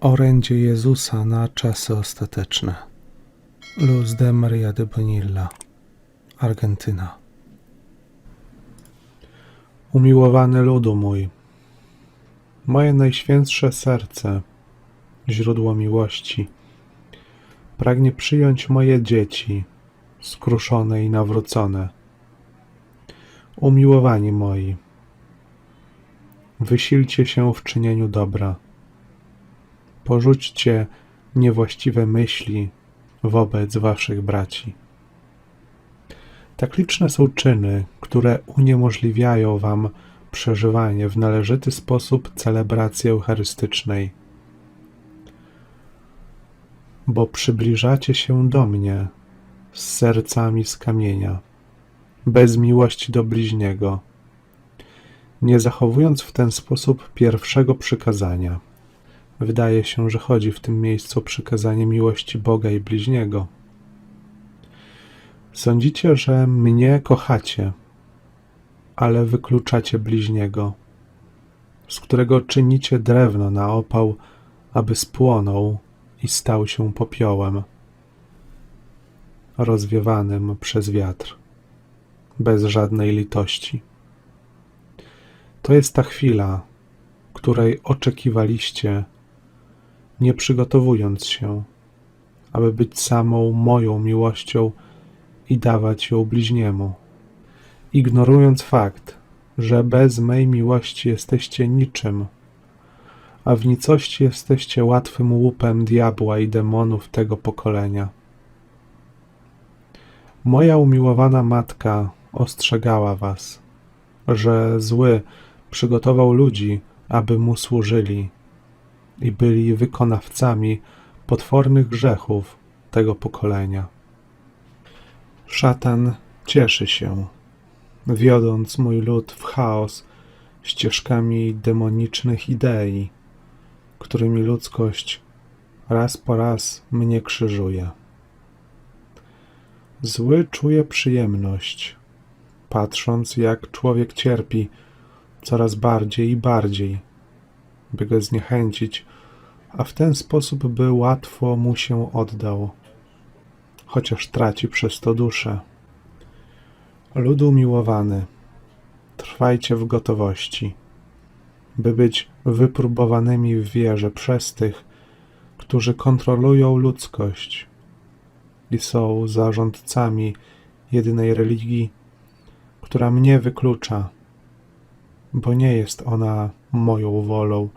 Orędzie Jezusa na czasy ostateczne. Luz de Maria de Bonilla, Argentyna. Umiłowany ludu mój, moje najświętsze serce, źródło miłości, pragnie przyjąć moje dzieci, skruszone i nawrócone. Umiłowani moi, wysilcie się w czynieniu dobra porzućcie niewłaściwe myśli wobec waszych braci. Tak liczne są czyny, które uniemożliwiają wam przeżywanie w należyty sposób celebracji eucharystycznej, bo przybliżacie się do mnie z sercami z kamienia, bez miłości do bliźniego, nie zachowując w ten sposób pierwszego przykazania. Wydaje się, że chodzi w tym miejscu o przykazanie miłości Boga i bliźniego. Sądzicie, że mnie kochacie, ale wykluczacie bliźniego, z którego czynicie drewno na opał, aby spłonął i stał się popiołem, rozwiewanym przez wiatr, bez żadnej litości. To jest ta chwila, której oczekiwaliście nie przygotowując się, aby być samą moją miłością i dawać ją bliźniemu, ignorując fakt, że bez mej miłości jesteście niczym, a w nicości jesteście łatwym łupem diabła i demonów tego pokolenia. Moja umiłowana matka ostrzegała was, że zły przygotował ludzi, aby mu służyli i byli wykonawcami potwornych grzechów tego pokolenia. Szatan cieszy się, wiodąc mój lud w chaos ścieżkami demonicznych idei, którymi ludzkość raz po raz mnie krzyżuje. Zły czuje przyjemność, patrząc jak człowiek cierpi coraz bardziej i bardziej by go zniechęcić, a w ten sposób by łatwo mu się oddał, chociaż traci przez to duszę. Ludu miłowany, trwajcie w gotowości, by być wypróbowanymi w wierze przez tych, którzy kontrolują ludzkość i są zarządcami jedynej religii, która mnie wyklucza bo nie jest ona moją wolą,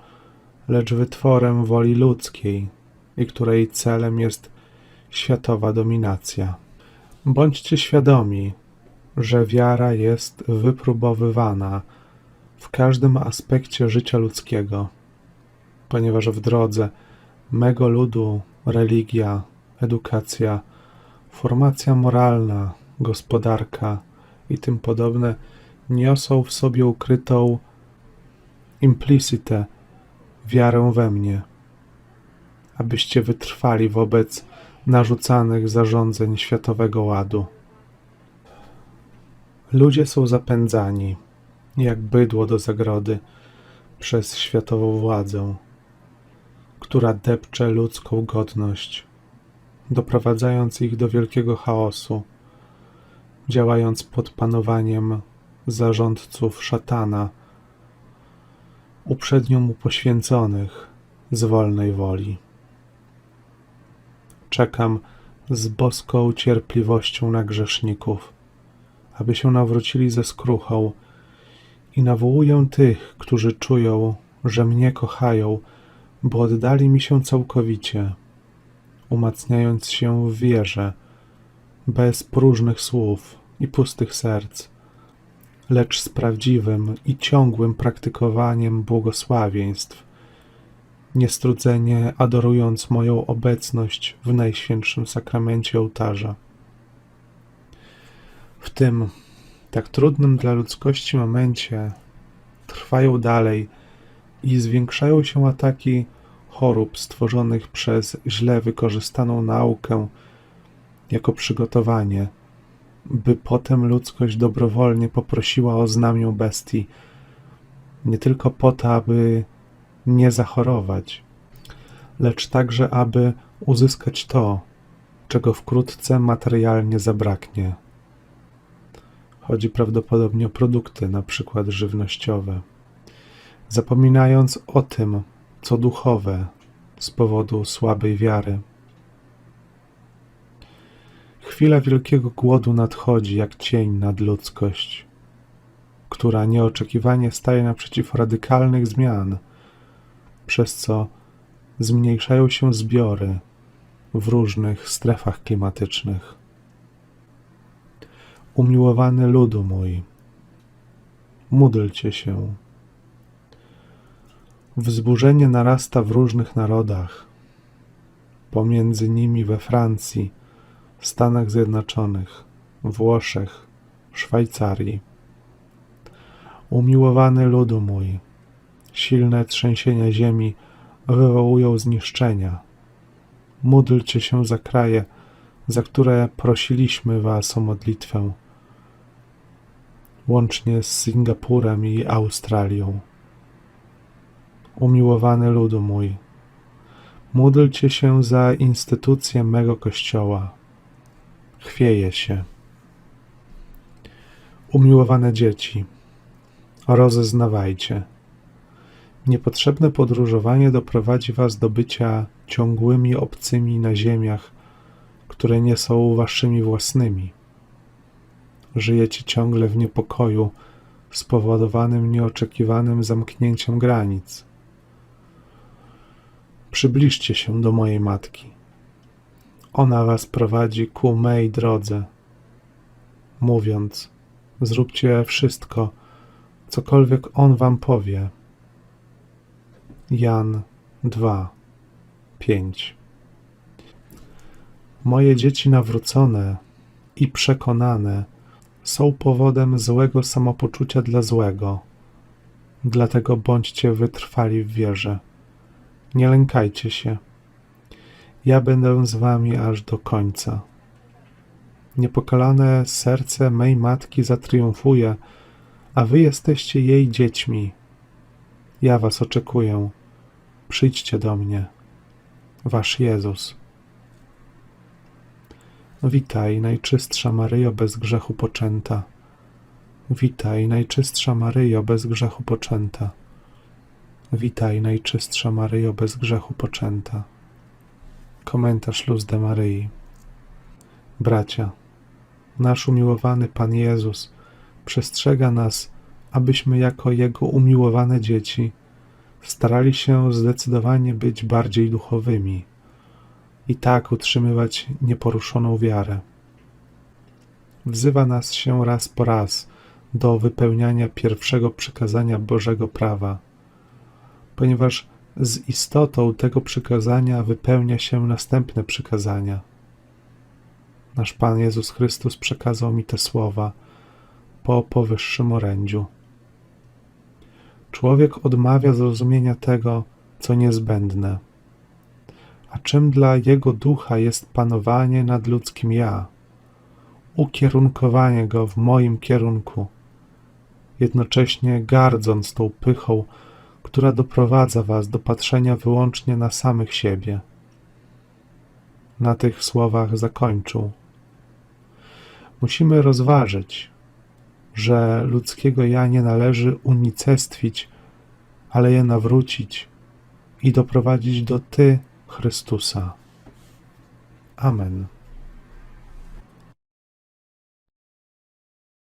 lecz wytworem woli ludzkiej i której celem jest światowa dominacja. Bądźcie świadomi, że wiara jest wypróbowywana w każdym aspekcie życia ludzkiego, ponieważ w drodze mego ludu religia, edukacja, formacja moralna, gospodarka i tym podobne niosą w sobie ukrytą implicite wiarę we mnie, abyście wytrwali wobec narzucanych zarządzeń światowego ładu. Ludzie są zapędzani, jak bydło do zagrody, przez światową władzę, która depcze ludzką godność, doprowadzając ich do wielkiego chaosu, działając pod panowaniem zarządców szatana, uprzednio mu poświęconych z wolnej woli. Czekam z boską cierpliwością na grzeszników, aby się nawrócili ze skruchą i nawołuję tych, którzy czują, że mnie kochają, bo oddali mi się całkowicie, umacniając się w wierze, bez próżnych słów i pustych serc lecz z prawdziwym i ciągłym praktykowaniem błogosławieństw, niestrudzenie adorując moją obecność w Najświętszym Sakramencie ołtarza. W tym tak trudnym dla ludzkości momencie trwają dalej i zwiększają się ataki chorób stworzonych przez źle wykorzystaną naukę jako przygotowanie by potem ludzkość dobrowolnie poprosiła o znamię bestii, nie tylko po to, aby nie zachorować, lecz także, aby uzyskać to, czego wkrótce materialnie zabraknie. Chodzi prawdopodobnie o produkty, na przykład żywnościowe, zapominając o tym, co duchowe z powodu słabej wiary. Chwila wielkiego głodu nadchodzi jak cień nad ludzkość, która nieoczekiwanie staje naprzeciw radykalnych zmian, przez co zmniejszają się zbiory w różnych strefach klimatycznych. Umiłowany ludu mój, módlcie się. Wzburzenie narasta w różnych narodach, pomiędzy nimi we Francji, Stanach Zjednoczonych, Włoszech, Szwajcarii. Umiłowany ludu mój, silne trzęsienia ziemi wywołują zniszczenia. Módlcie się za kraje, za które prosiliśmy Was o modlitwę, łącznie z Singapurem i Australią. Umiłowany ludu mój, módlcie się za instytucje mego kościoła. Chwieje się. Umiłowane dzieci, rozeznawajcie. Niepotrzebne podróżowanie doprowadzi was do bycia ciągłymi obcymi na ziemiach, które nie są waszymi własnymi. Żyjecie ciągle w niepokoju spowodowanym nieoczekiwanym zamknięciem granic. Przybliżcie się do mojej matki. Ona was prowadzi ku mej drodze, mówiąc: Zróbcie wszystko, cokolwiek on wam powie. Jan 2, 5 Moje dzieci nawrócone i przekonane są powodem złego samopoczucia dla złego. Dlatego bądźcie wytrwali w wierze. Nie lękajcie się. Ja będę z wami aż do końca. Niepokalane serce mej matki zatriumfuje, a wy jesteście jej dziećmi. Ja was oczekuję. Przyjdźcie do mnie. Wasz Jezus. Witaj, najczystsza Maryjo, bez grzechu poczęta. Witaj, najczystsza Maryjo, bez grzechu poczęta. Witaj, najczystsza Maryjo, bez grzechu poczęta. Komentarz Luz de Maryi. Bracia, nasz umiłowany Pan Jezus przestrzega nas, abyśmy jako Jego umiłowane dzieci starali się zdecydowanie być bardziej duchowymi i tak utrzymywać nieporuszoną wiarę. Wzywa nas się raz po raz do wypełniania pierwszego przykazania Bożego prawa, ponieważ z istotą tego przykazania wypełnia się następne przykazania. Nasz Pan Jezus Chrystus przekazał mi te słowa po powyższym orędziu. Człowiek odmawia zrozumienia tego, co niezbędne. A czym dla jego ducha jest panowanie nad ludzkim ja, ukierunkowanie go w moim kierunku, jednocześnie gardząc tą pychą, która doprowadza was do patrzenia wyłącznie na samych siebie. Na tych słowach zakończył. Musimy rozważyć, że ludzkiego ja nie należy unicestwić, ale je nawrócić i doprowadzić do Ty, Chrystusa. Amen.